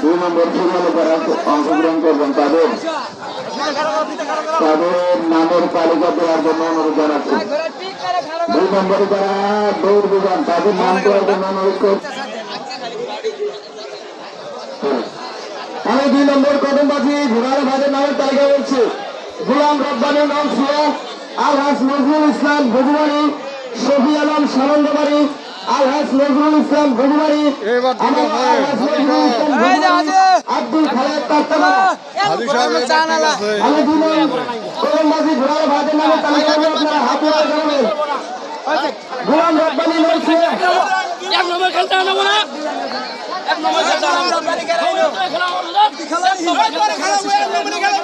দুই নম্বর ফুটবল অংশগ্রহণ করবেন তাদের। তাদের নামের তালিকা দেওয়ার জন্য অনুরোধ জানাচ্ছি। দুই নম্বরে যারা দৌড় দিবেন তাদের নাম অনুরোধ করছি আমি দুই নম্বর কদমবাজি, ঘোড়ার ভাইয়ের নামের তালিকা বলছি। গুলাম রব্বানের নাম ছিল আলহাজ নজরুল ইসলাম গজুবাড়ি শফি আলম সানন্দবাড়ি আলহাজ নজরুল ইসলাম গজুবাড়ি, আব্দুল খালেদ তাত্তাবা আমি দুই নম্বর কদমবাজি ঘোড়ার ভাইয়ের নামের তালিকা আপনারা হাতে হাতে জানাবেন গুলাম রব্বানি নাম এক নম্বর খেলতে হবে না। এক নম্বর খেলতে হবে খেলা হলো এক নম্বর খেলা খেলা খেলা খেলা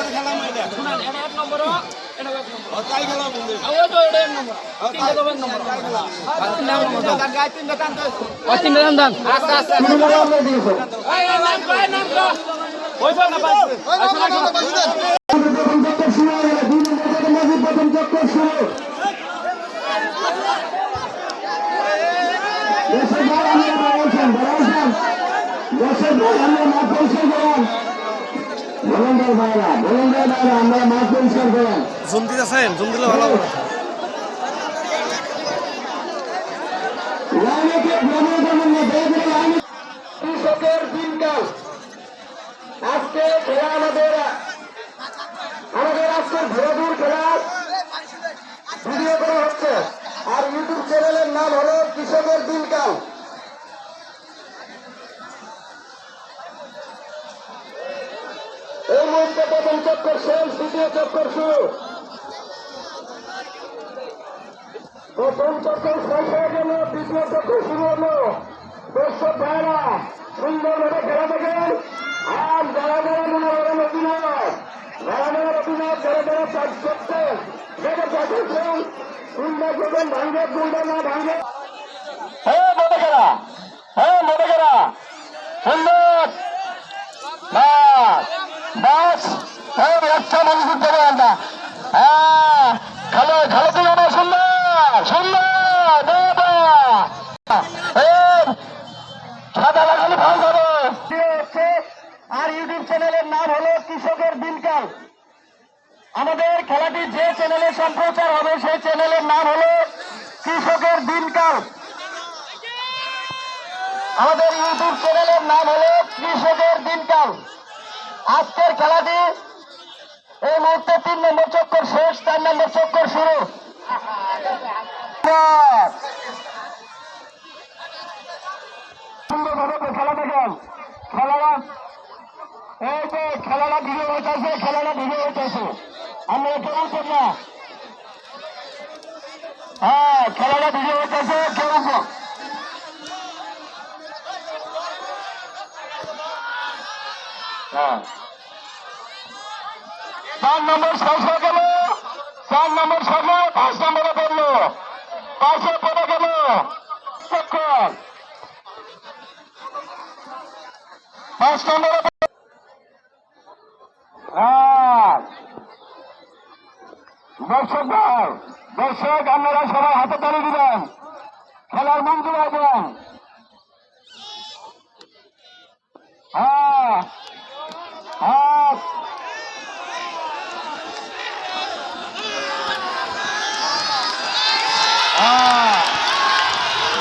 তিন নম্বরে আমরা না পাই প্রথম বলন্দার ভাইরা বলন্দার ভাইরা আমরা মাঠ পরিষ্কার করেন। জুম দিতেছেন? জুম দিলে ভালো হবে। আজকে খেলা আমাদের আমাদের আজকের ভোরাদুর খেলা। ভিডিও করা হচ্ছে। আর ইউটিউব চ্যানেলের নাম হলো কৃষকের দিনকাল এই মুহূর্তে প্রথম চক্কর শেষ, দ্বিতীয় চক্কর শুরু। প্রথম চক্কর শেষ হয়ে গেল, দ্বিতীয় চক্কর শুরু হলো। দর্শক ভাইরা সুন্দরভাবে খেলা দেখেন আর যারা যারা মনে করেন অভিনয়, যারা যারা অভিনয় যারা যারা কাজ করছেন যারা চাচ্ছেন সুন্দর করবেন ভাঙ্গে গুন্ডা না ভাঙ্গে হ্যাঁ মোটেকেরা হ্যাঁ মোটেকেরা সুন্দর বাস বাস হ্যাঁ একটা মানুষ দেবে আমরা হ্যাঁ খেলো খেলো তুলো না সুন্দর সুন্দর দেবা সাদা লাগালে ভালো হবে হচ্ছে আর ইউটিউব চ্যানেলের নাম হলো কৃষকের দিনকাল। আমাদের খেলাটি যে চ্যানেলে সম্প্রচার হবে, সেই চ্যানেলের নাম হলো কৃষকের দিনকাল। আমাদের ইউটিউব চ্যানেলের নাম হলো কৃষকের দিনকাল। আজকের খেলাটি এই মুহূর্তে তিন নম্বর চক্কর শেষ, চার নম্বর চক্কর শুরু। সুন্দরভাবে খেলা। দেখেন খেলাটা খেলাটা ভিডিও হইতেছে, খেলাটা ভিডিও হইতেছে। আমরা কেউ উঠবেন না। হ্যাঁ খেলাটা ভিডিও হইতেছে কেউ চার নম্বর হয়ে গেল। চার নম্বর হয়ে পাঁচ নম্বরে পড়ল। পাঁচে পড়ে গেল। পাঁচ নম্বরে হ্যাঁ। দর্শক দর্শক আপনারা সবাই হাতে তালি দিবেন। খেলার মন দিবেন হ্যাঁ হ্যাঁ।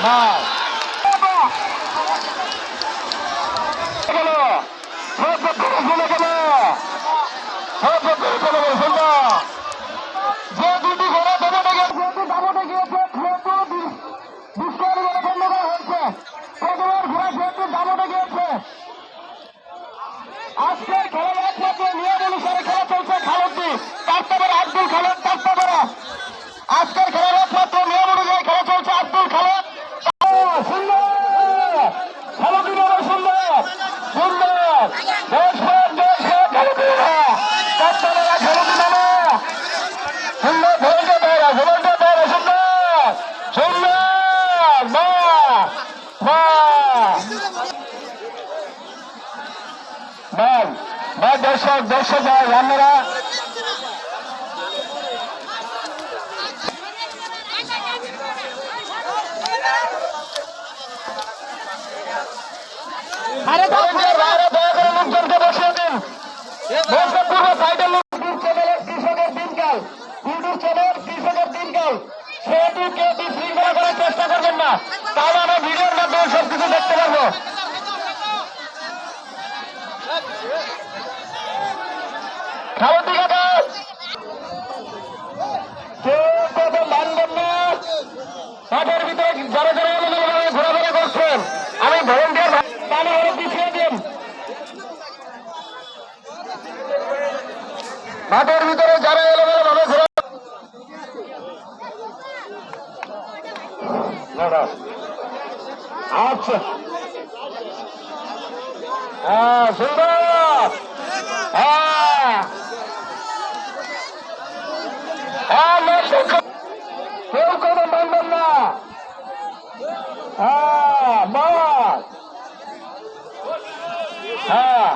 হ্যাঁ আব্দুল খালেদ চারশো করা আজকের খেলার একমাত্র নিয়ম অনুযায়ী খেলা চলছে আব্দুল খালেদ সুন্দর সুন্দর সুন্দর দর্শক দর্শক ভাই আপনারা সেহেতু কেউ বিশৃঙ্খলা করার চেষ্টা করবেন না। তাহলে আমরা ভিডিওর মাধ্যমে সবকিছু দেখতে পারব। কেউ কথা মানবেন না। মাঠের ভিতরে যারা যারা এলোমেলোভাবে ঘোরাফেরা করছেন আমি ভলেন্টিয়ার পানি হলে পিছিয়ে দিন মাঠের ভিতরে যারা এলোমেলো ভাবে ঘোরা আচ্ছা। হ্যাঁ সুন্দর। হ্যাঁ। হ্যাঁ কেউ কোনো মানবেন না। হ্যাঁ হ্যাঁ।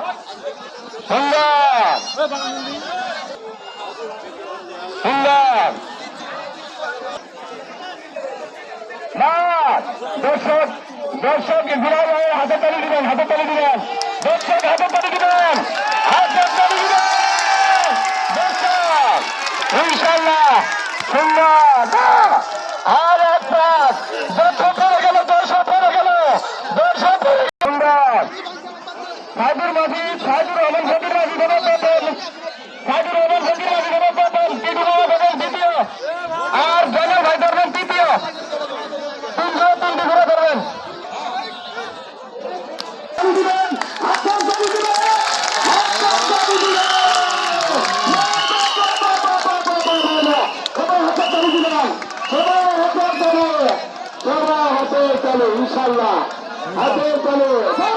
সুন্দর। সুন্দর। বাস দর্শক দর্শক ভাইয়ের হাতে তালি দিবেন, হাতে তালি দিবেন। দর্শক, হাতে তালি দিবেন, হাতে তালি দিবেন। দর্শক সুন্দর। আর এক দর্শক পড়ে গেল, দর্শক পড়ে গেল, দর্শক সুন্দর। সাইদুর মাঝি সাইদুর রহমান ফকির মাঝি ইনশাল্লাহ হাতে চলে